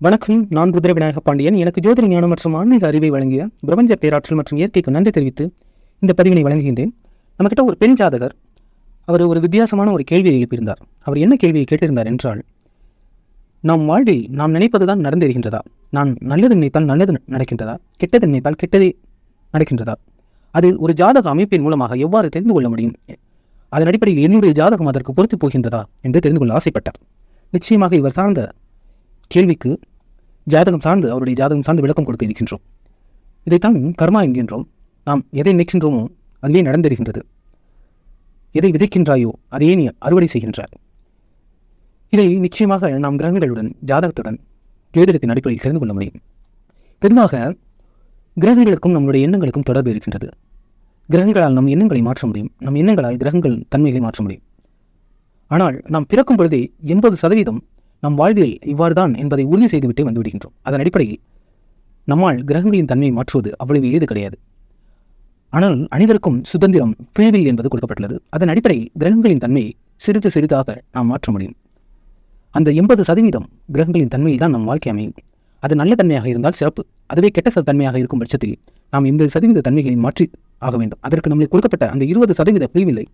வணக்கம் நான் ருத்ர விநாயக பாண்டியன். எனக்கு ஜோதிட ஞானம் மற்றும் ஆன்மீக அறிவை வழங்கிய பிரபஞ்ச பேராற்றல் மற்றும் இயற்கைக்கு நன்றி தெரிவித்து இந்த பதிவினை வழங்குகின்றேன். நம்மக்கிட்ட ஒரு பெண் ஜாதகர் அவர் ஒரு வித்தியாசமான ஒரு கேள்வியை எழுப்பியிருந்தார். அவர் என்ன கேள்வியை கேட்டிருந்தார் என்றால் நாம் வாழ்வில் நாம் நினைப்பதுதான் நடந்திருக்கின்றதா நான் நல்லது நினைத்தால் நல்லது நடக்கின்றதா? கெட்டது நினைத்தால் கெட்டதே நடக்கின்றதா? அது ஒரு ஜாதக அமைப்பின் மூலமாக எவ்வாறு தெரிந்து கொள்ள முடியும்? அதன் அடிப்படையில் என்னுடைய ஜாதகம் அதற்கு பொறுத்து போகின்றதா? என்று தெரிந்து கொள்ள ஆசைப்பட்டார். நிச்சயமாக இவர் சார்ந்த கேள்விக்கு ஜாதகம் சார்ந்து அவருடைய ஜாதகம் சார்ந்து விளக்கம் கொடுக்க இருக்கின்றோம். இதைத்தான் கர்மா என்கின்றோம். நாம் எதை நினைக்கின்றோமோ அதுவே நடந்திருக்கின்றது எதை விதைக்கின்றாயோ அதையே நீ அறுவடை செய்கின்றாய். இதை நிச்சயமாக நாம் கிரகங்களுடன் ஜாதகத்துடன் ஜோதிடத்தின் அடிப்படையில் தெரிந்து கொள்ள முடியும். பெருமாக கிரகங்களுக்கும் நம்முடைய எண்ணங்களுக்கும் தொடர்பு இருக்கின்றது. கிரகங்களால் நம் எண்ணங்களை மாற்ற முடியும். நம் எண்ணங்களால் கிரகங்கள் தன்மைகளை மாற்ற முடியும். ஆனால் நாம் பிறக்கும் பொழுதே எண்பது சதவீதம் நம் வாழ்வில் இவ்வாறு தான் என்பதை உறுதி செய்துவிட்டு வந்துவிடுகின்றோம். அதன் அடிப்படையில் நம்மால் கிரகங்களின் தன்மையை மாற்றுவது அவ்வளவு எளிது கிடையாது. ஆனால் அனைவருக்கும் சுதந்திரம் ஃப்ரீவில் என்பது கொடுக்கப்பட்டுள்ளது. அதன் அடிப்படையில் கிரகங்களின் தன்மையை சிறிது சிறிதாக நாம் மாற்ற முடியும். அந்த எண்பது சதவீதம் கிரகங்களின் தன்மையில் தான் நம் வாழ்க்கை அமையும். அது நல்ல தன்மையாக இருந்தால் சிறப்பு. அதுவே கெட்ட தன்மையாக இருக்கும் பட்சத்தில் நாம் எண்பது சதவீத தன்மைகளை மாற்றி ஆக வேண்டும். அதற்கு நம்மளுக்கு கொடுக்கப்பட்ட அந்த இருபது சதவீத பிரிவில்லை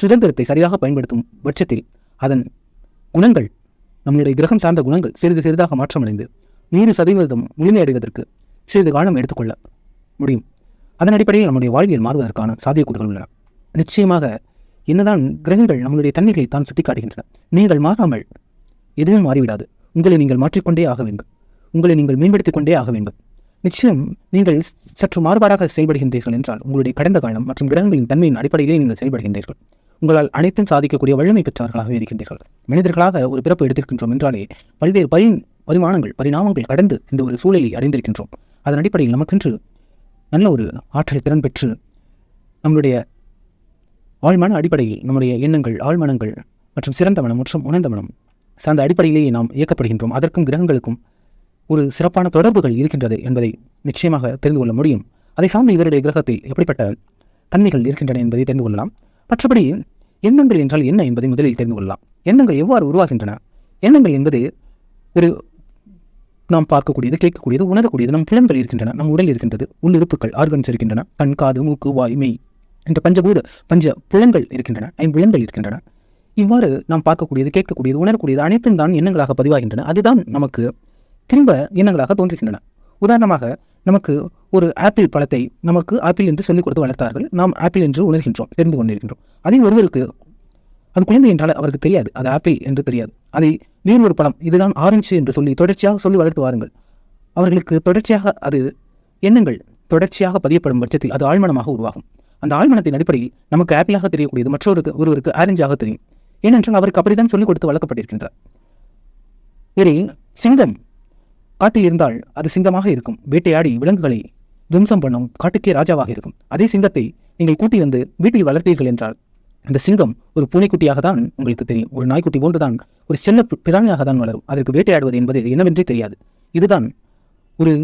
சுதந்திரத்தை சரியாக பயன்படுத்தும் பட்சத்தில் அதன் குணங்கள் நம்முடைய கிரகம் சார்ந்த குணங்கள் சிறிது சிறிதாக மாற்றமடைந்து நூறு சதவீதம் முழுமையடைவதற்கு சிறிது காலம் எடுத்துக்கொள்ள முடியும். அதன் அடிப்படையில் நம்முடைய வாழ்வியல் மாறுவதற்கான சாத்தியக்கூறுகள் உள்ளன. நிச்சயமாக என்னதான் கிரகங்கள் நம்மளுடைய தன்மைகளை தான் சுட்டிக்காட்டுகின்றன நீங்கள் மாறாமல் எதுவும் மாறிவிடாது. உங்களை நீங்கள் மாற்றிக்கொண்டே ஆக வேண்டும். உங்களை நீங்கள் மேம்படுத்திக் கொண்டே ஆக வேண்டும். நிச்சயம் நீங்கள் சற்று மாறுபாடாக செயல்படுகின்றீர்கள் என்றால் உங்களுடைய கடந்த காலம் மற்றும் கிரகங்களின் தன்மையின் அடிப்படையிலே நீங்கள் செயல்படுகின்றீர்கள். உங்களால் அனைத்தும் சாதிக்கக்கூடிய வல்லமை பெற்றவர்களாக இருக்கின்றீர்கள். மனிதர்களாக ஒரு பிறப்பு எடுத்திருக்கின்றோம் என்றாலே பல்வேறு பரி பரிமாணங்கள் பரிணாமங்கள் கடந்து இந்த ஒரு சூழலை அடைந்திருக்கின்றோம். அதன் அடிப்படையில் நமக்கென்று நல்ல ஒரு ஆற்றல் திறன் பெற்று நம்மளுடைய ஆழ்மன அடிப்படையில் நம்முடைய எண்ணங்கள் ஆழ்மனங்கள் மற்றும் சிறந்த மனம் மற்றும் உணர்ந்த மனம் சார்ந்த அடிப்படையிலேயே நாம் இயக்கப்படுகின்றோம். அதற்கும் கிரகங்களுக்கும் ஒரு சிறப்பான தொடர்புகள் இருக்கின்றது என்பதை நிச்சயமாக தெரிந்து கொள்ள முடியும். அதை சார்ந்த இவருடைய கிரகத்தில் எப்படிப்பட்ட தன்மைகள் இருக்கின்றன என்பதை தெரிந்து கொள்ளலாம். மற்றபடி எண்ணங்கள் என்றால் என்ன என்பதை முதலில் தெரிந்து கொள்ளலாம். எண்ணங்கள் எவ்வாறு உருவாகின்றன? எண்ணங்கள் என்பது ஒரு நாம் பார்க்கக்கூடியது கேட்கக்கூடியது உணரக்கூடியது நம் புலன்கள் இருக்கின்றன நம் உடல் இருக்கின்றது உள்ளிருப்புகள் ஆர்கன்ஸ் இருக்கின்றன கண் காது மூக்கு வாய் மெய் என்ற பஞ்சபூத பஞ்ச புலன்கள் இருக்கின்றன ஐம்புலன்கள் இருக்கின்றன. இவ்வாறு நாம் பார்க்கக்கூடியது கேட்கக்கூடியது உணரக்கூடியது அனைத்தும் தான் எண்ணங்களாக பதிவாகின்றன. அதுதான் நமக்கு திரும்ப எண்ணங்களாக தோன்றுகின்றன. உதாரணமாக நமக்கு ஒரு ஆப்பிள் பழத்தை நமக்கு ஆப்பிள் என்று சொல்லிக் கொடுத்து வளர்த்தார்கள். நாம் ஆப்பிள் என்று உணர்கின்றோம் தெரிந்து கொண்டிருக்கின்றோம். அதே ஒருவருக்கு அது குழந்தை என்றால் அவருக்கு தெரியாது அது ஆப்பிள் என்று தெரியாது. அதை வேறு ஒரு பழம் இதுதான் ஆரஞ்சு என்று சொல்லி தொடர்ச்சியாக சொல்லி வளர்த்து வாருங்கள். அவர்களுக்கு தொடர்ச்சியாக அது எண்ணங்கள் தொடர்ச்சியாக பதியப்படும் பட்சத்தில் அது ஆழ்மனமாக உருவாகும். அந்த ஆழ்மனத்தின் அடிப்படையில் நமக்கு ஆப்பிளாக தெரியக்கூடியது மற்றொருக்கு ஒருவருக்கு ஆரஞ்சாக தெரியும். ஏனென்றால் அவருக்கு அப்படித்தான் சொல்லிக் கொடுத்து வளர்க்கப்பட்டிருக்கின்றார். இனி சிங்கம் காட்டில் இருந்தால் அது சிங்கமாக இருக்கும். வேட்டையாடி விலங்குகளை துவம்சம் பண்ணும் காட்டுக்கே ராஜாவாக இருக்கும். அதே சிங்கத்தை நீங்கள் கூட்டி வந்து வீட்டில் வளர்த்தீர்கள் என்றால் அந்த சிங்கம் ஒரு பூனைக்குட்டியாக தான் உங்களுக்கு தெரியும். ஒரு நாய்க்குட்டி போன்றுதான் ஒரு செல்ல பிராணியாக தான் வளரும். அதற்கு வேட்டையாடுவது என்பது என்னவென்றே தெரியாது. இதுதான் ஒரு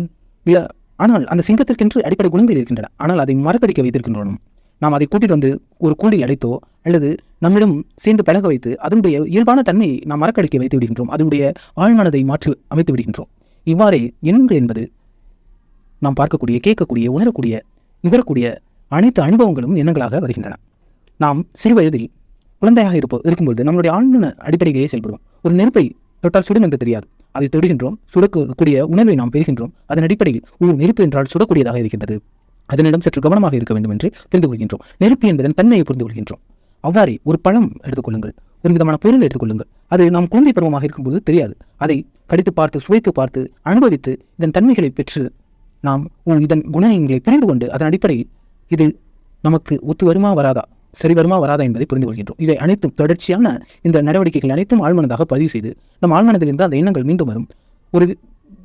ஆனால் அந்த சிங்கத்திற்கென்று அடிப்படை குணங்கள் இருக்கின்றன. ஆனால் அதை மறக்கடிக்க வைத்திருக்கின்றோம். நாம் அதை கூட்டிட்டு வந்து ஒரு கூண்டில் அடைத்தோ அல்லது நம்மிடம் சேர்ந்து பழக வைத்து அதனுடைய இயல்பான தன்மையை நாம் மறக்கடிக்க வைத்து விடுகின்றோம். அதனுடைய ஆழ்மானதை மாற்றி அமைத்து விடுகின்றோம். இவ்வாறே எண்ணங்கள் என்பது நாம் பார்க்கக்கூடிய கேட்கக்கூடிய உணரக்கூடிய நுகரக்கூடிய அனைத்து அனுபவங்களும் எண்ணங்களாக வருகின்றன. நாம் சிறு வயதில் குழந்தையாக இருப்போ இருக்கும்பொழுது நம்மளுடைய ஆழ்ந்த அடிப்படையிலேயே செயல்படுவோம். ஒரு நெருப்பை தொட்டால் சுடும் என்று தெரியாது. அதை தொடுகின்றோம் சுடக்கூடிய உணர்வை நாம் பெறுகின்றோம். அதன் அடிப்படையில் ஓ நெருப்பு என்றால் சுடக்கூடியதாக இருக்கின்றது. அதனிடம் சற்று கவனமாக இருக்க வேண்டும் என்று தெரிந்து கொள்கின்றோம். நெருப்பு என்பதன் தன்மையை புரிந்து கொள்கின்றோம். அவ்வாறே ஒரு பழம் எடுத்துக்கொள்ளுங்கள் ஒரு விதமான பொருள் எடுத்துக்கொள்ளுங்கள். அது நாம் குழந்தை பருவமாக இருக்கும்போது தெரியாது. அதை கடித்து பார்த்து சுவைத்து பார்த்து அனுபவித்து இதன் தன்மைகளை பெற்று நாம் இதன் குணங்களை புரிந்து கொண்டு அதன் அடிப்படையில் இது நமக்கு ஒத்து வருமா வராதா? சரி வருமா வராதா என்பதை புரிந்து கொள்கின்றோம். இவை அனைத்தும் தொடர்ச்சியான இந்த நடவடிக்கைகள் அனைத்தும் ஆழ்மனதாக பதிவு செய்து நம் ஆழ்மனதிலிருந்து அந்த எண்ணங்கள் மீண்டும் வரும். ஒரு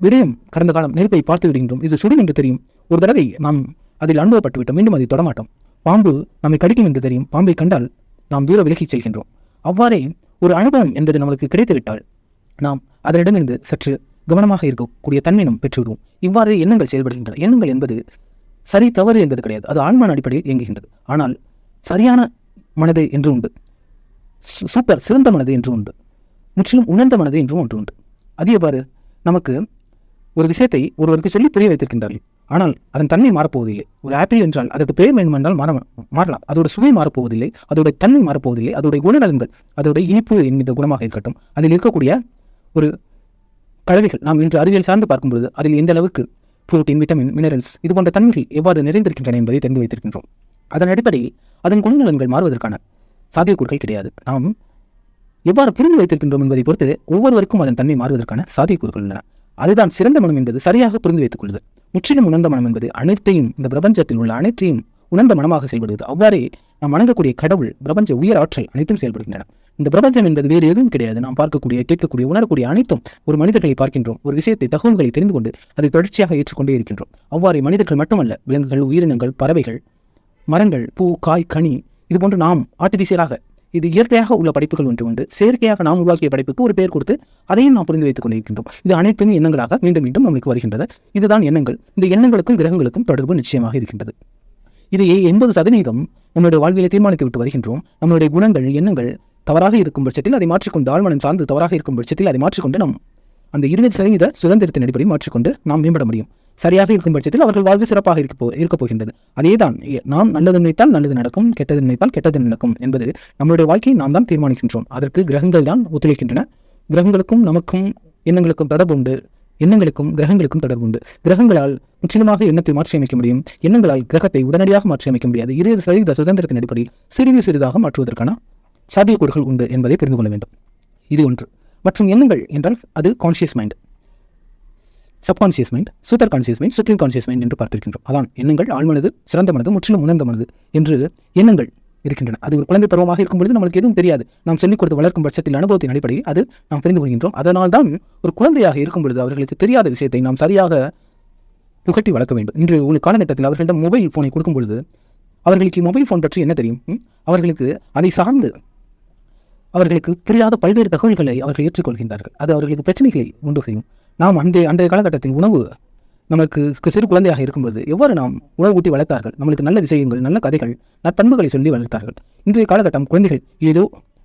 விடயம் கடந்த காலம் நெருப்பை பார்த்து விடுகின்றோம். இது சுடும் என்று தெரியும். ஒரு தடவை நாம் அதில் அனுபவப்பட்டுவிட்டோம். மீண்டும் அதை தொடமாட்டோம். பாம்பு நம்மை கடிக்கும் என்று தெரியும். பாம்பை கண்டால் நாம் தூர விலகிச் செல்கின்றோம். அவ்வாறே ஒரு அனுபவம் என்பது நமக்கு கிடைத்துவிட்டால் நாம் அதனிடமிருந்து சற்று கவனமாக இருக்கக்கூடிய தன்மை பெற்றுவிடுவோம். இவ்வாறு எண்ணங்கள் செயல்படுகின்றன. எண்ணங்கள் என்பது சரி தவறு என்பது கிடையாது. அது ஆழ்மன அடிப்படையில் இயங்குகின்றது. ஆனால் சரியான மனது என்று உண்டு. சூப்பர் சிறந்த மனது என்று உண்டு. முற்றிலும் உணர்ந்த மனது என்றும் ஒன்று உண்டு. அது எவ்வாறு? நமக்கு ஒரு விஷயத்தை ஒருவருக்கு சொல்லி புரிய வைத்திருக்கின்றார்கள். ஆனால் அதன் தன்மை மாறப்போவதில்லை. ஒரு ஆப்பிள் என்றால் அதற்கு பெயர் வேண்டுமென்றால் மாற மாறலாம். அதோட சுவை மாறப்போவதில்லை. அதோட தன்மை மாறப்போவதில்லை. அதோடைய குணநலன்கள் அதோட இனிப்பு என்கின்ற குணமாக இருக்கட்டும். அதில் இருக்கக்கூடிய ஒரு கலவைகள் நாம் இன்று அறிவியல் சார்ந்து பார்க்கும்பொழுது அதில் எந்த அளவுக்கு புரோட்டீன் விட்டமின் மினரல்ஸ் இது போன்ற தன்மைகள் எவ்வாறு நிறைந்திருக்கின்றன என்பதை தெரிந்து வைத்திருக்கின்றோம். அதன் அடிப்படையில் அதன் குணநலன்கள் மாறுவதற்கான சாத்தியக்கூறுகள் கிடையாது. நாம் எவ்வாறு புரிந்து வைத்திருக்கின்றோம் என்பதை பொறுத்து ஒவ்வொருவருக்கும் அதன் தன்மை மாறுவதற்கான சாத்தியக்கூறுகள் உள்ளன. அதுதான் சிறந்த மனம் என்பது சரியாக புரிந்து வைத்துக் கொள்ளுதல். முற்றிலும் உணர்ந்த மனம் என்பது அனைத்தையும் இந்த பிரபஞ்சத்தில் உள்ள அனைத்தையும் உணர்ந்த மனமாக செயல்படுவது அவ்வாறே நாம் வணங்கக்கூடிய கடவுள் பிரபஞ்ச உயர் ஆற்றல் அனைத்தும் செயல்படுகின்றன. இந்த பிரபஞ்சம் என்பது வேறு எதுவும் கிடையாது. நாம் பார்க்கக்கூடிய கேட்கக்கூடிய உணரக்கூடிய அனைத்தும் ஒரு மனிதர்களை பார்க்கின்றோம். ஒரு விஷயத்தை தகவல்களை தெரிந்து கொண்டு அதை தொடர்ச்சியாக ஏற்றுக்கொண்டே இருக்கின்றோம். அவ்வாறு மனிதர்கள் மட்டுமல்ல விலங்குகள் உயிரினங்கள் பறவைகள் மரங்கள் பூ காய் கனி இது போன்று நாம் ஆர்டிஃபிஷியலாக இது இயற்கையாக உள்ள படைப்புகள் ஒன்று உண்டு. செயற்கையாக நாம் உருவாக்கிய படைப்புக்கு ஒரு பெயர் கொடுத்து அதையும் நாம் புரிந்து வைத்துக் கொண்டிருக்கின்றோம். இது அனைத்தும் எண்ணங்களாக மீண்டும் மீண்டும் நமக்கு வருகின்றது. இதுதான் எண்ணங்கள். இந்த எண்ணங்களுக்கும் கிரகங்களுக்கும் தொடர்பு நிச்சயமாக இருக்கின்றது. இது எண்பது சதவீதம் நம்மளுடைய வாழ்வியலை தீர்மானித்து விட்டு வருகின்றோம். நம்மளுடைய குணங்கள் எண்ணங்கள் தவறாக இருக்கும் பட்சத்தில் அதை மாற்றிக்கொண்டு ஆழ்மனம் சார்ந்து தவறாக இருக்கும் பட்சத்தில் அதை மாற்றிக்கொண்டு நாம் அந்த இருபது சதவீத சுதந்திரத்தின் அடிப்படையில் மாற்றிக்கொண்டு நாம் மேம்பட முடியும். சரியாக இருக்கும் பட்சத்தில் அவர்கள் வாழ்வு சிறப்பாக இருக்க போ இருக்கப் போகின்றது. அதேதான் நாம் நல்லது நினைத்தால் நல்லது நடக்கும் கெட்டது நினைத்தால் கெட்டது நடக்கும் என்பது நம்மளுடைய வாழ்க்கையை நாம் தான் தீர்மானிக்கின்றோம். அதற்கு கிரகங்கள் தான் ஒத்துழைக்கின்றன. கிரகங்களுக்கும் நமக்கும் எண்ணங்களுக்கும் தொடர்பு உண்டு. எண்ணங்களுக்கும் கிரகங்களுக்கும் தொடர்பு உண்டு. கிரகங்களால் முற்றிலுமாக எண்ணத்தை மாற்றி அமைக்க முடியும். எண்ணங்களால் கிரகத்தை உடனடியாக மாற்றி அமைக்க முடியாது. இருபது சதவீத சுதந்திரத்தின் அடிப்படையில் சிறிது சிறிதாக மாற்றுவதற்கான சாத்தியக்கூறுகள் உண்டு என்பதை புரிந்து கொள்ள வேண்டும். இது ஒன்று. மற்றும் எண்ணங்கள் என்றால் அது conscious mind subconscious mind super conscious mind supreme conscious mind என்று பார்த்திருக்கின்றோம். அதான் எண்ணங்கள் ஆழ்மனது சிறந்த மனது முற்றிலும் உணர்ந்த மனது என்று எண்ணங்கள் இருக்கின்றன. அது ஒரு குழந்தை பருவமாக இருக்கும் பொழுது நம்மளுக்கு எதுவும் தெரியாது. நாம் சொல்லிக் கொடுத்து வளர்க்கும் பட்சத்தில் அனுபவத்தின் அடிப்படையில் அது நாம் புரிந்து கொள்கின்றோம். அதனால் தான் ஒரு குழந்தையாக இருக்கும் பொழுது அவர்களுக்கு தெரியாத விஷயத்தை நாம் சரியாக புகட்டி வளர்க்க வேண்டும். இன்று ஒரு காலகட்டத்தில் அவர்களிடம் மொபைல் ஃபோனை கொடுக்கும் பொழுது அவர்களுக்கு மொபைல் ஃபோன் பற்றி என்ன தெரியும்? அவர்களுக்கு அதை சார்ந்து அவர்களுக்கு புரியாத பல்வேறு தகவல்களை அவர்கள் ஏற்றுக்கொள்கின்றார்கள். அது அவர்களுக்கு பிரச்சனைகளை உண்டு செய்யும். நாம் அன்றைய அன்றைய காலகட்டத்தின் உணவு நமக்கு சிறு குழந்தையாக இருக்கும்போது எவ்வாறு நாம் உணவு ஊட்டி வளர்த்தார்கள்? நம்மளுக்கு நல்ல விஷயங்கள் நல்ல கதைகள் நற்பண்புகளை சொல்லி வளர்த்தார்கள். இன்றைய காலகட்டம் குழந்தைகள் ஏதோ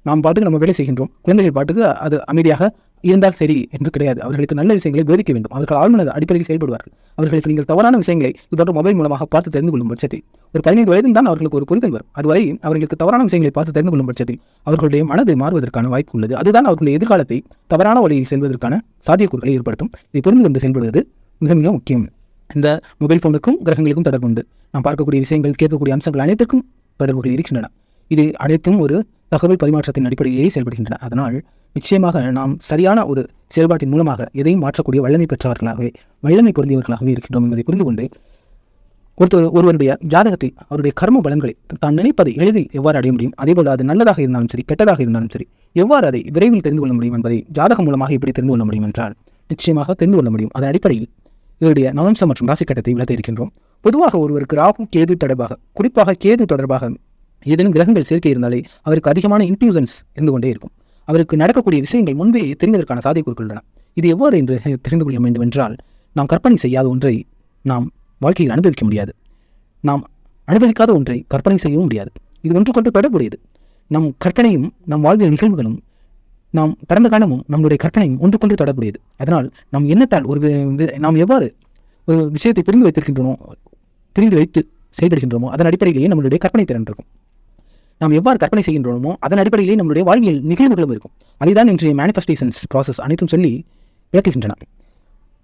நாம் பாட்டுக்கு நம்ம வேலை செய்கின்றோம். குழந்தைகள் பாட்டுக்கு அது அமைதியாக இருந்தால் சரி என்று கிடையாது. அவர்களுக்கு நல்ல விஷயங்களை போதிக்க வேண்டும். அவர்கள் ஆழ்மனது அடிப்படையில் செயல்படுவார்கள். அவர்களுக்கு நீங்கள் தவறான விஷயங்களை இது மொபைல் மூலமாக பார்த்து தெரிந்து கொள்ளும் பட்சத்தில் ஒரு பதினைந்து வயதில் தான் அவர்களுக்கு ஒரு புரிதல் வரும். அதுவரை அவர்களுக்கு தவறான விஷயங்களை பார்த்து தெரிந்து கொள்ளும் பட்சத்தில் அவர்களுடைய மனது மாறுவதற்கான வாய்ப்பு உள்ளது. அதுதான் அவர்களுடைய எதிர்காலத்தை தவறான வழியில் செல்வதற்கான சாத்தியக்கூறுகளை ஏற்படுத்தும். இதை புரிந்து கொண்டு செயல்படுவது மிக மிக முக்கியம். இந்த மொபைல் ஃபோனுக்கும் கிரகங்களுக்கும் தொடர்பு உண்டு. நாம் பார்க்கக்கூடிய விஷயங்கள் கேட்கக்கூடிய அம்சங்கள் அனைத்துக்கும் தொடர்புகள் இருக்கின்றன. இது அனைத்தும் ஒரு தகவல் பரிமாற்றத்தின் அடிப்படையிலேயே செயல்படுகின்றன. அதனால் நிச்சயமாக நாம் சரியான ஒரு செயல்பாட்டின் மூலமாக எதையும் மாற்றக்கூடிய வல்லமை பெற்றவர்களாகவே வல்லமை பொருந்தியவர்களாகவே இருக்கின்றோம் என்பதை புரிந்து கொண்டு ஒருத்தர் ஒருவருடைய ஜாதகத்தில் அவருடைய கர்ம பலன்களை தான் நினைப்பதை எளிதில் எவ்வாறு அடைய முடியும்? அதேபோல் அது நல்லதாக இருந்தாலும் சரி கெட்டதாக இருந்தாலும் சரி எவ்வாறு அதை விரைவில் தெரிந்து கொள்ள முடியும் என்பதை ஜாதகம் மூலமாக எப்படி தெரிந்து கொள்ள முடியும் என்றால் நிச்சயமாக தெரிந்து கொள்ள முடியும். அதன் அடிப்படையில் இவருடைய நவம்சம் மற்றும் ராசிக்கட்டத்தை விளக்க இருக்கின்றோம். பொதுவாக ஒருவருக்கு ராகு கேது தொடர்பாக குறிப்பாக கேது தொடர்பாக ஏதேனும் கிரகங்கள் சேர்க்கை இருந்தாலே அவருக்கு அதிகமான இன்ட்யூசன்ஸ் இருந்து கொண்டே இருக்கும். அவருக்கு நடக்கக்கூடிய விஷயங்கள் முன்பே தெரிவதற்கான சாத்தியக்கூறுகள் உள்ளன. இது எவ்வாறு என்று தெரிந்து கொள்ள வேண்டும் என்றால் நாம் கற்பனை செய்யாத ஒன்றை நாம் வாழ்க்கையில் அனுபவிக்க முடியாது. நாம் அனுபவிக்காத ஒன்றை கற்பனை செய்யவும் முடியாது. இது ஒன்று கொண்டு பெறக்கூடியது நம் கற்பனையும் நம் வாழ்வியல் நிகழ்வுகளும் நாம் கடந்த காலமும் நம்மளுடைய கற்பனையும் ஒன்றுக்கொன்று தொடர்புடையது. அதனால் நம் எண்ணத்தால் ஒரு வி- நாம் எவ்வாறு ஒரு விஷயத்தை புரிந்து வைத்திருக்கின்றோமோ புரிந்து வைத்து செயல்படுகின்றோமோ அதன் அடிப்படையிலேயே நம்மளுடைய கற்பனை திறன் இருக்கும். நாம் எவ்வாறு கற்பனை செய்கின்றோமோ அதன் அடிப்படையிலே நம்மளுடைய வாழ்வியல் நிகழ்வுகளும் இருக்கும். அதைதான் இன்றைய மேனிஃபெஸ்டேஷன்ஸ் ப்ராசஸ் அனைத்தும் சொல்லி விளக்குகின்றன.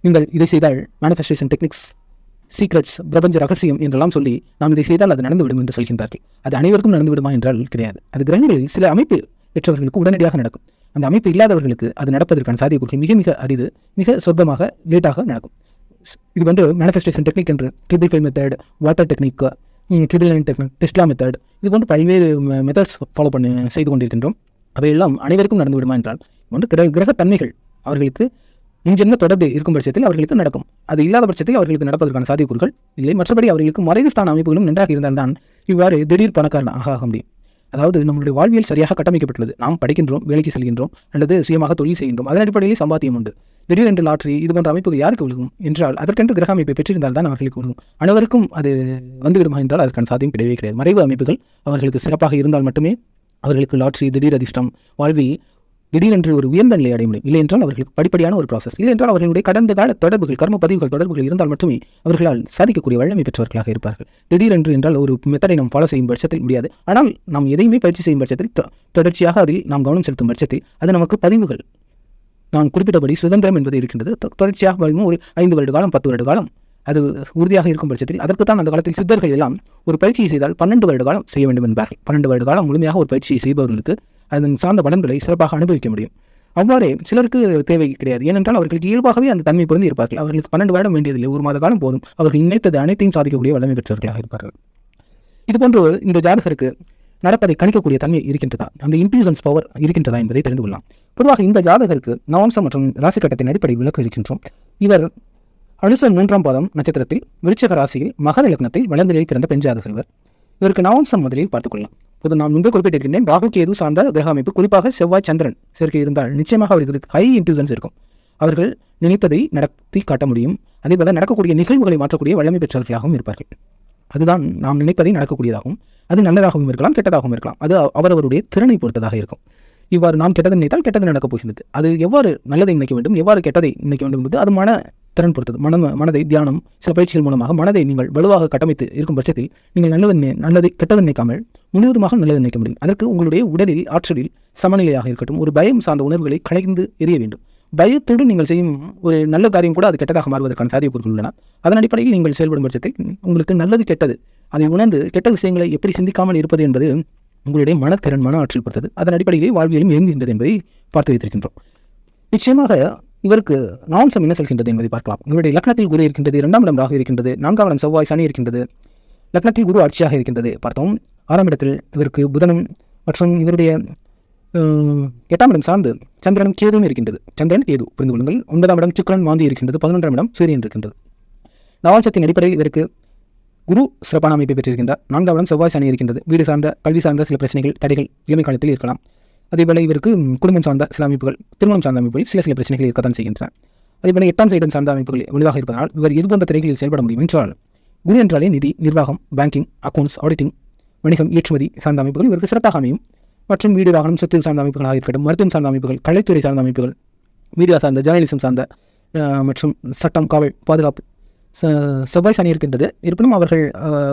நீங்கள் இதை செய்தால் மேனிஃபெஸ்டேஷன் டெக்னிக்ஸ் சீக்ரெட்ஸ் பிரபஞ்ச ரகசியம் என்றெல்லாம் சொல்லி நாம் இதை செய்தால் அது நடந்துவிடும் என்று சொல்கின்றார்கள். அது அனைவருக்கும் நடந்துவிடுமா என்றால் கிடையாது. அது கிரகங்களில் சில அமைப்பு பெற்றவர்களுக்கு உடனடியாக நடக்கும். அந்த அமைப்பு இல்லாதவர்களுக்கு அது நடப்பதற்கான சாத்தியக்கூறுகள் மிக மிக அரிது மிக சொற்பமாக லேட்டாக நடக்கும். இது வந்து மேனிஃபெஸ்டேஷன் டெக்னிக் என்று triple five method water technique triple technique Tesla method இது வந்து பல்வேறு மெத்தட்ஸ் ஃபாலோ பண்ணி செய்து கொண்டிருக்கின்றோம். அவையெல்லாம் அனைவருக்கும் நடந்து விடுமா என்றால் வந்து கிரக கிரகத்தன்மைகள் அவர்களுக்கு முன்ஜென்ம தொடர்பு இருக்கும் பட்சத்தில் அவர்களுக்கு நடக்கும். அது இல்லாத பட்சத்தில் அவர்களுக்கு நடப்பதற்கான சாத்தியக்கூறுகள் இல்லை. மற்றபடி அவர்களுக்கு மறைவு ஸ்தான அமைப்புகளும் நன்றாக இருந்தால்தான் இவ்வாறு திடீர் பணக்காரன் ஆக ஆக முடியும். அதாவது நம்மளுடைய வாழ்வியல் சரியாக கட்டமைக்கப்பட்டுள்ளது. நாம் படிக்கின்றோம் வேலைக்கு செல்கின்றோம் அல்லது சுயமாக தொழில் செய்கின்றோம். அதன் அடிப்படையில் சம்பாத்தியம் உண்டு. திடீரென்று லாட்ரி இது போன்ற அமைப்புகள் யாருக்கு விழுகும் என்றால் அதற்கென்று கிரக அமைப்பை பெற்றிருந்தால் தான் அவர்களுக்கு விழுகும் அனைவருக்கும் அது வந்துவிடுமா என்றால் அதற்கான சாத்தியம் கிடையவே கிடையாது. மறைவு அமைப்புகள் அவர்களுக்கு சிறப்பாக இருந்தால் மட்டுமே அவர்களுக்கு லாட்ரி திடீர் அதிர்ஷ்டம் வாழ்வில் திடீரென்று ஒரு உயர்ந்த நிலை அடைய முடியும். இல்லை என்றால் அவர்களுக்கு படிப்படியான ஒரு ப்ராசஸ் இல்லை என்றால் அவர்களுடைய கடந்த கால தொடர்புகள் கர்ம பதிவுகள் தொடர்புகள் இருந்தால் மட்டுமே அவர்களால் சாதிக்கக்கூடிய வல்லமை பெற்றவர்களாக இருப்பார்கள். திடீரென்று என்றால் ஒரு மெத்தடை நாம் ஃபாலோ செய்யும் பட்சத்தில் முடியாது. ஆனால் நாம் எதையுமே பயிற்சி செய்யும் பட்சத்தில் தொடர்ச்சியாக அதில் நாம் கவனம் செலுத்தும் பட்சத்தில் அது நமக்கு பதிவுகள் நான் குறிப்பிட்டபடி சுதந்திரம் என்பது இருக்கின்றது. தொடர்ச்சியாக ஒரு ஐந்து வருட காலம் பத்து வருட காலம். அது உறுதியாக இருக்கும் பட்சத்தில் அதற்குத்தான் அந்த காலத்தில் சித்தர்கள் எல்லாம் ஒரு பயிற்சியை செய்தால் பன்னெண்டு வருட காலம் செய்ய வேண்டும் என்பார்கள். பன்னெண்டு வருட காலம் முழுமையாக ஒரு பயிற்சியை செய்பவர்களுக்கு அதன் சார்ந்த பலன்களை சிறப்பாக அனுபவிக்க முடியும். அவ்வாறே சிலருக்கு தேவை கிடையாது. ஏனென்றால் அவர்களுக்கு இயல்பாகவே அந்த தன்மை பிறந்து இருப்பார்கள். அவர்களுக்கு பன்னெண்டு வருடம் வேண்டியதில்லை. ஒரு மாத காலம் போதும். அவர்கள் நினைத்தது அனைத்தையும் சாதிக்கக்கூடிய வல்லமை பெற்றவர்களாக இருப்பார்கள். இதுபோன்று இந்த ஜாதகருக்கு நடப்பதை கணிக்கக்கூடிய தன்மை இருக்கின்றதா? அந்த இன்ட்யூசன்ஸ் பவர் இருக்கின்றதா என்பதை தெரிந்து கொள்ளலாம். பொதுவாக இந்த ஜாதகருக்கு நவம்சம் மற்றும் ராசி கட்டத்தின் அடிப்படை விளக்கு இருக்கின்றோம். இவர் அனுசன் மூன்றாம் பாதம் நட்சத்திரத்தில் விருச்சக ராசியில் மகர இலக்கணத்தில் வளர்நிலையில் பிறந்த பெண் ஜாதகர் இவர். இவருக்கு நவம்சம் முதலில் பார்த்துக்கொள்ளலாம் பொது நான் முன்பே குறிப்பிட்டிருக்கின்றேன் ராகு கேது சார்ந்த கிரக அமைப்பு குறிப்பாக செவ்வாய் சந்திரன் சேர்க்கை இருந்தால் நிச்சயமாக அவர்களுக்கு ஹை இன்டூசன்ஸ் இருக்கும். அவர்கள் நினைத்ததை நடத்தி காட்ட முடியும். அதேபோல நடக்கக்கூடிய நிகழ்வுகளை மாற்றக்கூடிய வல்லமை பெற்றவர்களாகவும் இருப்பார்கள். அதுதான் நாம் நினைப்பதை நடக்கக்கூடியதாகவும் அது நல்லதாகவும் இருக்கலாம் கெட்டதாகவும் இருக்கலாம். அது அவரவருடைய திறனை பொறுத்ததாக இருக்கும். இவ்வாறு நாம் கெட்டதை நினைத்தால் கெட்டது நடக்கப் போகிறது அது எவ்வாறு நல்லதை நினைக்க வேண்டும் எவ்வாறு கெட்டதை நினைக்க வேண்டும் என்பது அது மன திறன் பொறுத்தது. மன மனதை தியானம் சில பயிற்சிகள் மூலமாக மனதை நீங்கள் வலுவாக கட்டமைத்து இருக்கும் பட்சத்தில் நீங்கள் நல்லது நல்லதை கெட்டதை நினைக்காமல் முழுவதுமாக நல்லது நினைக்க முடியும். அதற்கு உங்களுடைய உடலில் ஆற்றலில் சமநிலையாக இருக்கட்டும் ஒரு பயம் சார்ந்த உணர்வுகளை கலைந்து எரிய வேண்டும். பயத்தோடு நீங்கள் செய்யும் ஒரு நல்ல காரியம் கூட அது கெட்டதாக மாறுவதற்கான சாத்தியக்கூறுகள் உள்ளன. அதன் அடிப்படையில் நீங்கள் செயல்படும் பட்சத்தில் உங்களுக்கு நல்லது கெட்டது அதை உணர்ந்து கெட்ட விஷயங்களை எப்படி சிந்திக்காமல் இருப்பது என்பது உங்களுடைய மனத்திறன் மன ஆற்றல் பொறுத்தது. அதன் அடிப்படையிலே வாழ்வியலும் இயங்குகின்றது என்பதை பார்த்து வைத்திருக்கின்றோம். நிச்சயமாக இவருக்கு நாம்சம் என்ன சொல்கின்றது என்பதை பார்க்கலாம். இவருடைய லக்னத்தில் குரு இருக்கின்றது இரண்டாம் இடம் ராகு இருக்கின்றது நான்காம் இடம் செவ்வாய் சனி இருக்கின்றது லக்னத்தில் குரு ஆட்சியாக இருக்கின்றது. பார்த்தோம் ஆறாம் இடத்தில் இவருக்கு புதனும் மற்றும் இவருடைய எட்டாம் இடம் சார்ந்து சந்திரனும் கேதுவும் இருக்கின்றது சந்திரன் கேது புரிந்து கொள்ளுங்கள் ஒன்பதாம் இடம் சுக்கிரன் மாந்தி இருக்கின்றது பதினொன்றாம் இடம் சூரியன் இருக்கின்றது நவாம்சத்தின் அடிப்படையில் இவருக்கு குரு சிறப்பான அமைப்பை பெற்றிருக்கின்றார் நான்காம் இடம் செவ்வாய் சனி இருக்கின்றது வீடு சார்ந்த கல்வி சார்ந்த சில பிரச்சனைகள் தடைகள் இளமை காலத்தில் இருக்கலாம் அதேபோல இவருக்கு குடும்பம் சார்ந்த சில அமைப்புகள் திருமணம் சார்ந்த அமைப்புகள் சில சில பிரச்சனைகள் இருக்கத்தான் செய்கின்றன அதேபோல் எட்டாம் சைடன் சார்ந்த அமைப்புகள் வலுவாக இருப்பதனால் இவர் இது போன்ற துறைகளில் செயல்பட முடியும் என்றால் குரு என்றாலே நிதி நிர்வாகம் பேங்கிங் அக்கௌண்ட்ஸ் ஆடிட்டிங் வணிகம் ஏற்றுமதி சார்ந்த அமைப்புகள் இவருக்கு சிறப்பாக அமையும் மற்றும் வீடு வாகனம் சொத்து சார்ந்த அமைப்புகளாக இருக்கட்டும் மருத்துவம் சார்ந்த அமைப்புகள் கலைத்துறை சார்ந்த அமைப்புகள் மீடியா சார்ந்த ஜேர்னலிசம் சார்ந்த மற்றும் சட்டம் காவல் பாதுகாப்பு செவ்வாய் சனி இருக்கின்றது. இருப்பினும் அவர்கள்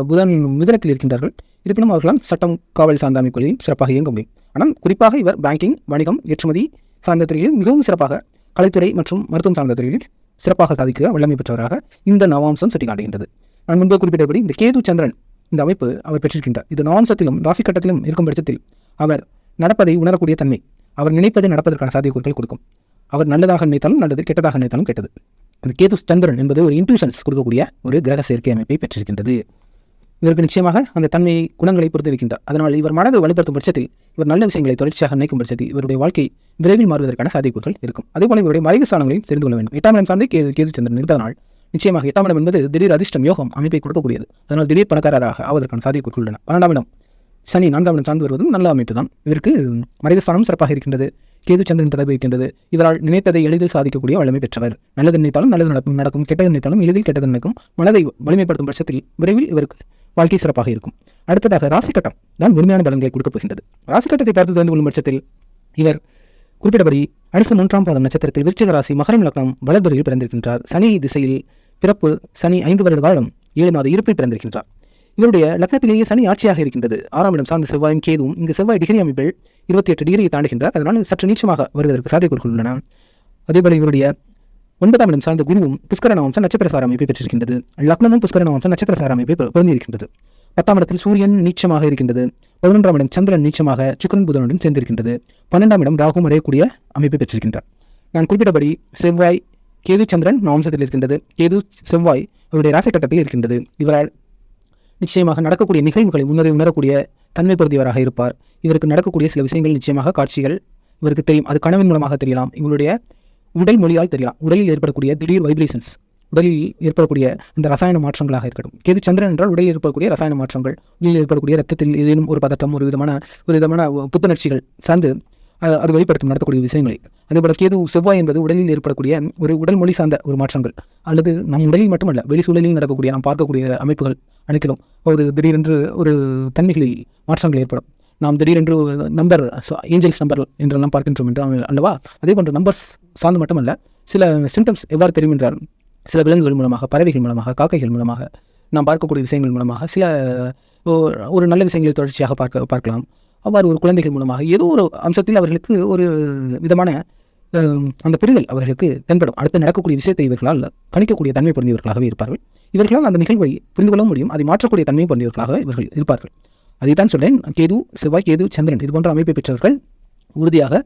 புதன் மிதனத்தில் இருக்கின்றார்கள். இருப்பினும் அவர்களால் சட்டம் காவல் சார்ந்த அமைப்புகளையும் சிறப்பாக இயங்க முடியும். ஆனால் குறிப்பாக இவர் பேங்கிங் வணிகம் ஏற்றுமதி சார்ந்த துறையில் மிகவும் சிறப்பாக கலைத்துறை மற்றும் மருத்துவம் சார்ந்த துறையில் சிறப்பாக சாதிக்க வல்லமை பெற்றவராக இந்த நவாம்சம் சுட்டிக்காட்டுகின்றது. நான் முன்பு குறிப்பிட்டபடி இந்த கேது சந்திரன் இந்த அமைப்பு அவர் பெற்றிருக்கின்றார். இது நவாம்சத்திலும் ராசி கட்டத்திலும் இருக்கும் பட்சத்தில் அவர் நடப்பதை உணரக்கூடிய தன்மை. அவர் நினைப்பதை நடப்பதற்கான சாத்தியக்கூறுகள் கொடுக்கும். அவர் நல்லதாக நினைத்தாலும் நல்லது கெட்டதாக நினைத்தாலும் கெட்டது. அந்த கேது சந்திரன் என்பது ஒரு இன்ட்யூஷன்ஸ் கொடுக்கக்கூடிய ஒரு கிரக சேர்க்கை அமைப்பை பெற்றிருக்கின்றது. இவருக்கு நிச்சயமாக அந்த தன்மை குணங்களை பொறுத்து இருக்கின்றார். அதனால் இவர் மனதை வலுப்படுத்தும் பட்சத்தில் இவர் நல்ல விஷயங்களை தொடர்ச்சியாக நினைக்கும் பட்சத்தில் இவருடைய வாழ்க்கை விரைவில் மாறுவதற்கான சாத்தியக்கூறுகள் இருக்கும். அதேபோல இவருடைய மறைவு ஸ்தானங்களையும் தெரிந்து கொள்ள வேண்டும். எட்டாம் இடம் சார்ந்து கேது கேது சந்திரன் இருப்பதனால் நிச்சயமாக எட்டாம் இடம் என்பது திடீர் அதிர்ஷ்டம் யோகம் அமைப்பை கொடுக்கக்கூடியது. அதனால் திடீர் பணக்காரராக ஆவதற்கான சாத்தியக்கூறுகள் உள்ளன. பன்னெண்டாம் இடம் சனி நான்காம் இடம் சார்ந்து வருவதும் நல்ல அமைப்பு தான். இதற்கு மறைவு ஸ்தானம் சிறப்பாக இருக்கின்றது. கேது சந்திரன் தொடர்பு இருக்கின்றது. இவரால் நினைத்ததை எளிதில் சாதிக்கக்கூடிய வலிமை பெற்றவர். நல்லது நினைத்தாலும் நல்லது நடக்கும் நடக்கும். கெட்டது நினைத்தாலும் எளிதில் கெட்டது நடக்கும். மனதை வலிமைப்படுத்தும் பட்சத்தில் விரைவில் இவருக்கு வாழ்க்கை சிறப்பாக இருக்கும். அடுத்ததாக ராசி கட்டம் தான் உண்மையான பலன்களை கொடுக்கப் போகின்றது. ராசி கட்டத்தை பார்த்து தெரிந்து கொள்ளும் பட்சத்தில் இவர் குறிப்பிட்டபடி அடுத்த மூன்றாம் பாதம் நட்சத்திரத்தில் விருச்சிக ராசி மகரம் லக்னம் வளர்பிறையில் பிறந்திருக்கின்றார். சனி திசையில் பிறப்பு சனி ஐந்து வருட காலம் ஏழு மாத இருப்பில் பிறந்திருக்கின்றார். இவருடைய லக்னத்திலேயே சனி ஆட்சியாக இருக்கின்றது. ஆறாம் இடம் சார்ந்த செவ்வாயும் கேதுவும் இங்கு செவ்வாய் டிகிரி அமைப்பில் இருபத்தி எட்டு டிகிரியை தாண்டுகின்றார். அதனால் சற்று நீச்சமாக வருவதற்கு சாத்தியக்கூறுகள் உள்ளன. அதேபோல இவருடைய ஒன்பதாம் இடம் சார்ந்த குருவும் புஷ்கரண வம்சம் நட்சத்திர சார அமைப்பை பெற்றிருக்கின்றது. லக்னமும் புஷ்கரண வம்சம் நட்சத்திர சார அமைப்பை பிறந்திருக்கின்றது. பத்தாம் இடத்தில் சூரியன் நீச்சமாக இருக்கின்றது. பதினொன்றாம் இடம் சந்திரன் நீச்சமாக சுக்கரன் புதனுடன் சேர்ந்திருக்கின்றது. பன்னெண்டாம் இடம் ராகு அறையக்கூடிய அமைப்பை பெற்றிருக்கின்றார். நான் குறிப்பிட்டபடி செவ்வாய் கேது சந்திரன் வம்சத்தில் இருக்கின்றது. கேது செவ்வாய் அவருடைய ராசி கட்டத்தில் இருக்கின்றது. இவரால் நிச்சயமாக நடக்கக்கூடிய நிகழ்வுகளை முன்னரே உணரக்கூடிய தன்மை பொருந்தியவராக இருப்பார். இவருக்கு நடக்கக்கூடிய சில விஷயங்கள் நிச்சயமாக காட்சிகள். இவருக்கு தெரியும். அது கனவின் மூலமாக தெரியலாம். இவருடைய உடல் மொழியால் தெரியலாம். உடலில் ஏற்படக்கூடிய திடீர் வைப்ரேஷன்ஸ் உடலில் ஏற்படக்கூடிய இந்த ரசாயன மாற்றங்களாக இருக்கட்டும். கேது சந்திரன் என்றால் உடலில் ஏற்படக்கூடிய ரசாயன மாற்றங்கள். உடலில் ஏற்படக்கூடிய ரத்தத்தில் ஏதேனும் ஒரு பதட்டம் ஒரு விதமான ஒரு விதமான புத்துணர்ச்சிகள் சார்ந்து அது வெளிப்படுத்தும் நடத்தக்கூடிய விஷயங்களை. அதேபோல கேது செவ்வாய் என்பது உடலில் ஏற்படக்கூடிய ஒரு உடல் மொழி சார்ந்த ஒரு மாற்றங்கள். அல்லது நம் உடலில் மட்டுமல்ல வெளி சூழலில் நடக்கக்கூடிய நாம் பார்க்கக்கூடிய அமைப்புகள் அனைத்திலும் ஒரு திடீரென்று ஒரு தன்மைகளில் மாற்றங்கள் ஏற்படும். நாம் திடீரென்று நம்பர் ஏஞ்சல்ஸ் நம்பர் என்றெல்லாம் பார்க்கின்றோம் என்றால் அல்லவா? அதே போன்ற நம்பர்ஸ் சார்ந்து மட்டுமல்ல சில சிம்டம்ஸ் எவ்வாறு தெரியும் என்றால் சில விலங்குகள் மூலமாக பறவைகள் மூலமாக காக்கைகள் மூலமாக நாம் பார்க்கக்கூடிய விஷயங்கள் மூலமாக சில ஓ- ஒரு நல்ல விஷயங்களை தொடர்ச்சியாக பார்க்க பார்க்கலாம். அவ்வாறு ஒரு குழந்தைகள் மூலமாக ஏதோ ஒரு அம்சத்தில் அவர்களுக்கு ஒரு விதமான அந்த புரிதல் அவர்களுக்கு தென்படும். அடுத்து நடக்கக்கூடிய விஷயத்தை இவர்களால் கணிக்கக்கூடிய தன்மை பொருந்தியவர்களாகவே இருப்பார்கள். இவர்களால் அந்த நிகழ்வை புரிந்து கொள்ள முடியும். அதை மாற்றக்கூடிய தன்மை பொருந்தியவர்களாக இவர்கள் இருப்பார்கள். அதை தான் சொல்கிறேன் கேது செவ்வாய் கேது சந்திரன் இது போன்ற அமைப்பை பெற்றவர்கள் உறுதியாக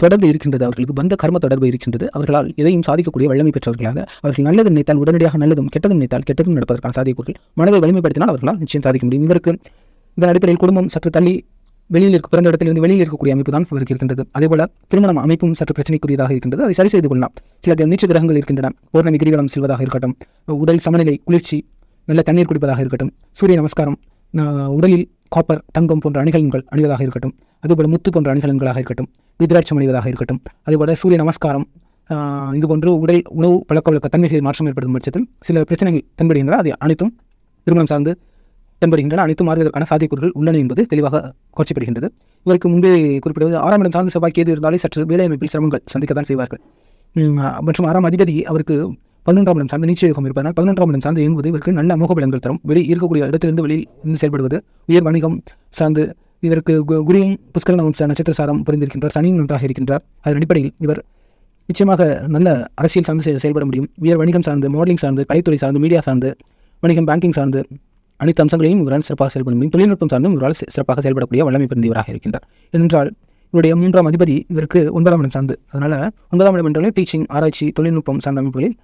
தொடர்பு இருக்கின்றது. அவர்களுக்கு பந்த கர்ம தொடர்பு இருக்கின்றது. அவர்களால் எதையும் சாதிக்கக்கூடிய வல்லமை பெற்றவர்களாக அவர்கள் நல்லது நினைத்தால் உடனடியாக நல்லதும் கெட்டது நினைத்தால் கெட்டதும் நடப்பதற்கான சாத்தியக்கூறுகள் மனதை வலிமைப்படுத்தினால் அவர்களால் நிச்சயம் சாதிக்க முடியும். இவருக்கு இதன் அடிப்படையில் குடும்பம் சற்று தள்ளி வெளியில் இருக்க பிறந்த இடத்திலிருந்து வெளியில் இருக்கக்கூடிய அமைப்பு தான் இவருக்கு இருக்கின்றது. அதேபோல திருமணம் அமைப்பும் சற்று பிரச்சனைக்குரியதாக இருக்கின்றது. அதை சரி செய்து கொள்ளலாம். சில நீச்ச கிரகங்கள் இருக்கின்றன. பௌர்ணமி கிரிவலம் செல்வதாக இருக்கட்டும். உடல் சமநிலை குளிர்ச்சி நல்ல தண்ணீர் குடிப்பதாக இருக்கட்டும். சூரிய நமஸ்காரம் உடலில் காப்பர் தங்கம் போன்ற அணிகலன்கள் அணிவதாக இருக்கட்டும். அதுபோல் முத்து போன்ற அணிகலன்களாக இருக்கட்டும். ருத்ராட்சம் அணிவதாக இருக்கட்டும். அதுபோல் சூரிய நமஸ்காரம் இதுபோன்று உடல் உணவு பழக்க வழக்க தன்மைகளில் மாற்றம் ஏற்படும் பட்சத்தில் சில பிரச்சனைகள் தென்படுகின்றன அது அனைத்தும் திருமணம் சார்ந்து தென்படுகின்றன. அனைத்து மாறுவதற்கான சாத்தியக்கூறுகள் உள்ளன என்பது தெளிவாக காட்சிப்படுகின்றது. இவருக்கு முன்பே குறிப்பிடுவது ஆறாம் இடம் சார்ந்த செவ்வாய் கேது இருந்தாலே சற்று வேலை அமைப்பில் சிரமங்கள் சந்திக்கத்தான் செய்வார்கள். மற்றும் ஆறாம் அதிபதி அவருக்கு பதினொன்றாம் இடம் சார்ந்த நிச்சயம் இருப்பதனால் பதினொன்றாம் இடம் சார்ந்து இயங்குவது இவருக்கு நல்ல அமோக பலன்கள் தரும். வெளி இருக்கக்கூடிய இடத்திலிருந்து வெளியில் இருந்து செயல்படுவது உயர் வணிகம் சார்ந்து இதற்கு கு- குருவும் புஷ்கரணம் நட்சத்திர சாரம் புரிந்திருக்கின்றார். சனியும் நன்றாக இருக்கின்றார். அதன் அடிப்படையில் இவர் நிச்சயமாக நல்ல அரசியல் சார்ந்து செயல்பட முடியும். உயர் வணிகம் சார்ந்து மாடலிங் சார்ந்து கலைத்துறை சார்ந்து மீடியா சார்ந்து வணிகம் பேங்கிங் சார்ந்து அனைத்து அம்சங்களையும் இவரால் சிறப்பாக செயல்பட முடியும். தொழில்நுட்பம் சார்ந்தும் இவரால் சிறப்பாக செயல்படக்கூடிய வல்லமை பிறந்தவராக இருக்கின்றார். என்றால் இவருடைய மூன்றாம் அதிபதி இவருக்கு ஒன்பதாம் இடம் சார்ந்து. அதனால் ஒன்பதாம் இடம் என்றாலே டீச்சிங் ஆராய்ச்சி தொழில்நுட்பம் சார்ந்த அமைப்புகளில்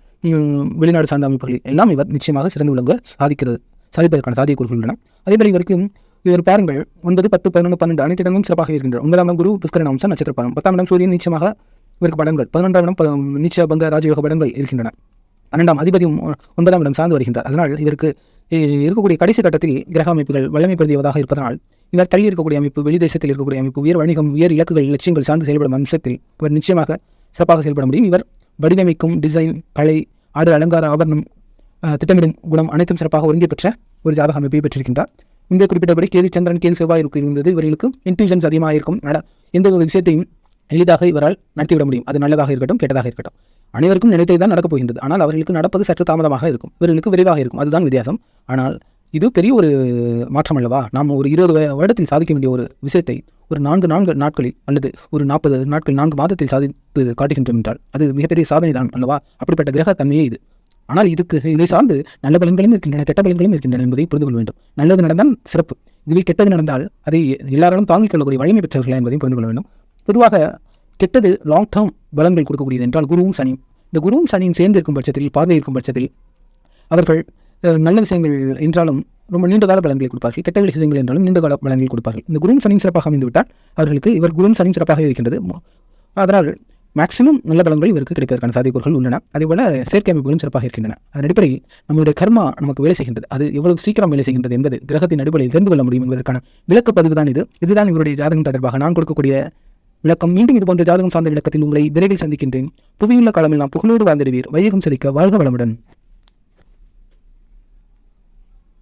வெளிநாடு சார்ந்த அமைப்புகளில் எல்லாம் இவர் நிச்சயமாக சிறந்து விளங்க சாதிக்கிறது சாதிப்பதற்கான சாத்தியக்கூறுகள் உள்ளன. அதேபோல இவருக்கு இவர் பாருங்கள் ஒன்பது பத்து பதினொன்று பன்னெண்டு அனைத்து இடங்களும் சிறப்பாக இருக்கின்றன. ஒன்பதாம் இடம் குரு புஷ்கரன் அம்சம் நட்சத்திர படம் பத்தாம் இடம் சூரியன் நிச்சயமாக இவருக்கு படங்கள். பதினொன்றாம் இடம் ப- நிச்சய பங்க ராஜயோக படங்கள் இருக்கின்றன. பன்னெண்டாம் அதிபதியும் ஒ- ஒன்பதாம் இடம் சார்ந்து வருகின்றார். அதனால் இவருக்கு இருக்கக்கூடிய கடைசி கட்டத்தில் கிரக அமைப்புகள் வல்லமை பெறுவதாக இருப்பதனால் இவர் தள்ளி இருக்கக்கூடிய அமைப்பு வெளி தேசத்தில் இருக்கக்கூடிய அமைப்பு உயர் வணிகம் உயர் இலக்குகள் லட்சியங்கள் சார்ந்து செயல்படும் அம்சத்தில் இவர் நிச்சயமாக சிறப்பாக செயல்பட முடியும். இவர் வடிவமைக்கும் டிசைன் கலை ஆடு அலங்கார ஆபரணம் திட்டமிடும் குணம் அனைத்தும் சிறப்பாக ஒருங்கி பெற்ற ஒரு ஜாதக அமைப்பை பெற்றிருக்கின்றார். முன்பே குறிப்பிட்டபடி கேது சந்திரன் கேது செவ்வாய் இருந்தது இவர்களுக்கு இன்டெலிஜென்ஸ் அதிகமாக இருக்கும். நட எந்த ஒரு விஷயத்தையும் எளிதாக இவரால் நடத்திவிட முடியும். அது நல்லதாக இருக்கட்டும் கெட்டதாக இருக்கட்டும். அனைவருக்கும் நினைத்தே தான் நடக்கப் போகின்றது. ஆனால் அவர்களுக்கு நடப்பது சற்று தாமதமாக இருக்கும். இவர்களுக்கு விரைவாக இருக்கும். அதுதான் வித்தியாசம். ஆனால் இது பெரிய ஒரு மாற்றம் அல்லவா? நாம் ஒரு இருபது வருடத்தில் சாதிக்க வேண்டிய ஒரு விஷயத்தை ஒரு நான்கு நான்கு நாட்களில் அல்லது ஒரு நாற்பது நாட்கள் நான்கு மாதத்தில் சாதித்து காட்டுகின்றோம் என்றால் அது மிகப்பெரிய சாதனை தான் அல்லவா? அப்படிப்பட்ட கிரக தன்மையே இது. ஆனால் இதுக்கு இதை சார்ந்து நல்ல பலன்களும் இருக்கின்றன கெட்ட பலன்களும் இருக்கின்றன என்பதை புரிந்து கொள்ள வேண்டும். நல்லது நடந்தால் சிறப்பு. இதுவே கெட்டது நடந்தால் அதை எல்லாராலும் தாங்கிக் கொள்ளக்கூடிய வலிமை பெற்றவர்கள் என்பதையும் புரிந்து கொள்ள வேண்டும். பொதுவாக கெட்டது லாங் டேர்ம் பலன்கள் கொடுக்கக்கூடியது என்றால் குருவும் சனியும். இந்த குருவும் சனியும் சேர்ந்து இருக்கும் பட்சத்தில் பார்வை இருக்கும் பட்சத்தில் அவர்கள் நல்ல விஷயங்கள் என்றாலும் ரொம்ப நீண்ட கால பலன்களை கொடுப்பார்கள். கெட்ட விஷயங்கள் என்றாலும் நீண்ட கால பலன்களை கொடுப்பார்கள். இந்த குருவும் சனியும் சிறப்பாக அமைந்துவிட்டால் அவர்களுக்கு இவர் குருவும் சனியும் சிறப்பாக இருக்கின்றது. அதனால் மேக்ஸிமம் நல்ல பலன்கள் இவருக்கு கிடைப்பதற்கான சாத்தியக்கூறுகள் உள்ளன. அதேபோல செயற்கை அமைப்புகளும் சிறப்பாக இருக்கின்றன. அதன் அடிப்படையில் நம்முடைய கர்மா நமக்கு வேலை செய்கின்றது. அது எவ்வளவு சீக்கிரம் வேலை செய்கின்றது என்பது கிரகத்தின் அடிப்படையில் தெரிந்து கொள்ள முடியும் என்பதற்கான விளக்கப்பதிவு தான் இது. இதுதான் இவருடைய ஜாதகம் தொடர்பாக நான் கொடுக்கக்கூடிய விளக்கம். மீண்டும் இது போன்ற ஜாதகம் சார்ந்த விளக்கத்தில் உங்களை விரைவில் சந்திக்கின்றேன். புவியுள்ள காலமெல்லாம் புகழோடு வாழ்ந்திடுவீர். வையகம் செழிக்க வாழ்க வளமுடன்.